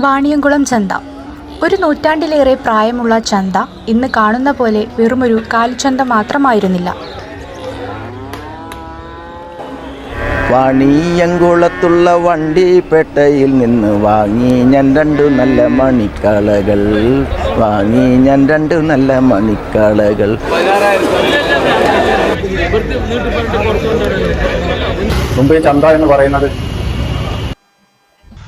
വാണിയംകുളം ചന്ത. ഒരു നൂറ്റാണ്ടിലേറെ പ്രായമുള്ള ചന്ത ഇന്ന് കാണുന്ന പോലെ വെറുമൊരു കാൽചന്ത മാത്രമായിരുന്നില്ല. വാണിയങ്കുളത്തുള്ള വണ്ടിപ്പെട്ടയിൽ നിന്ന് വാങ്ങി ഞാൻ രണ്ടു നല്ല മണിക്കളകൾ. വാങ്ങി ഞാൻ രണ്ടു നല്ല മണിക്കളകൾ. മുമ്പ് ഈ ചന്ത എന്ന് പറയുന്നത്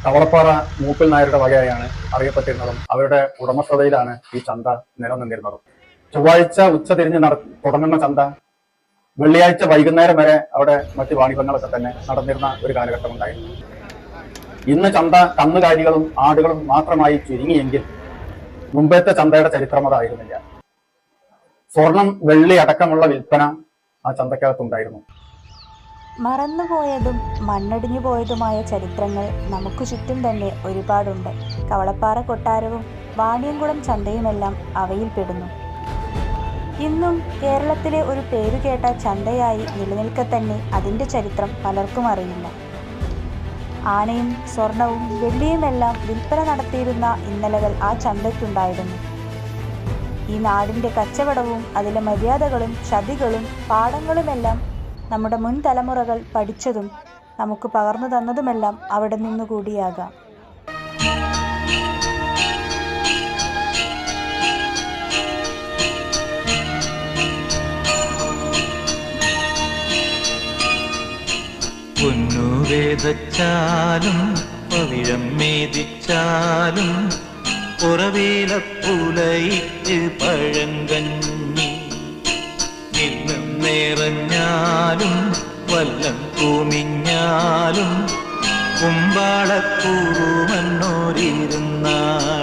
കവളപ്പാറ മൂപ്പിൽ നായരുടെ വകയായാണ് അറിയപ്പെട്ടിരുന്നതും അവരുടെ ഉടമസ്ഥതയിലാണ് ഈ ചന്ത നിലനിന്നിരുന്നതും. ചൊവ്വാഴ്ച ഉച്ച തിരിഞ്ഞ് നട തുടങ്ങുന്ന ചന്ത വെള്ളിയാഴ്ച വൈകുന്നേരം വരെ അവിടെ മറ്റ് വാണിഭങ്ങളൊക്കെ തന്നെ നടന്നിരുന്ന ഒരു കാലഘട്ടം ഉണ്ടായിരുന്നു. ഇന്ന് ചന്ത കന്നുകാലികളും ആടുകളും മാത്രമായി ചുരുങ്ങിയെങ്കിൽ മുമ്പത്തെ ചന്തയുടെ ചരിത്രം അതായിരുന്നില്ല. സ്വർണം വെള്ളി അടക്കമുള്ള വിൽപ്പന ആ ചന്തക്കകത്തുണ്ടായിരുന്നു. മറന്നുപോയതും മണ്ണടിഞ്ഞു പോയതുമായ ചരിത്രങ്ങൾ നമുക്ക് ചുറ്റും തന്നെ ഒരുപാടുണ്ട്. കവളപ്പാറ കൊട്ടാരവും വാണിയംകുളം ചന്തയുമെല്ലാം അവയിൽപ്പെടുന്നു ഇന്നും കേരളത്തിലെ ഒരു പേരുകേട്ട ചന്തയായി നിലനിൽക്കെ തന്നെ അതിന്റെ ചരിത്രം പലർക്കും അറിയില്ല. ആനയും സ്വർണവും വെള്ളിയുമെല്ലാം വിൽപ്പന നടത്തിയിരുന്ന ഇന്നലകൾ ആ ചന്തയ്ക്കുണ്ടായിരുന്നു. ഈ നാടിന്റെ കച്ചവടവും അതിലെ മര്യാദകളും ചതികളും പാഠങ്ങളുമെല്ലാം നമ്മുടെ മുൻ തലമുറകൾ പഠിച്ചതും നമുക്ക് പകർന്നു തന്നതുമെല്ലാം അവിടെ നിന്നുകൂടിയാകാം പൊന്നു വേദച്ചാലും പവിഴം മേദിച്ചാലും പുറവേലപ്പുലയിട്ട് പഴങ്കഞ്ഞി നിറഞ്ഞാലും വല്ലം കൂമിഞ്ഞാലും കുമ്പാളക്കൂറുമന്നോരിരുന്നാലും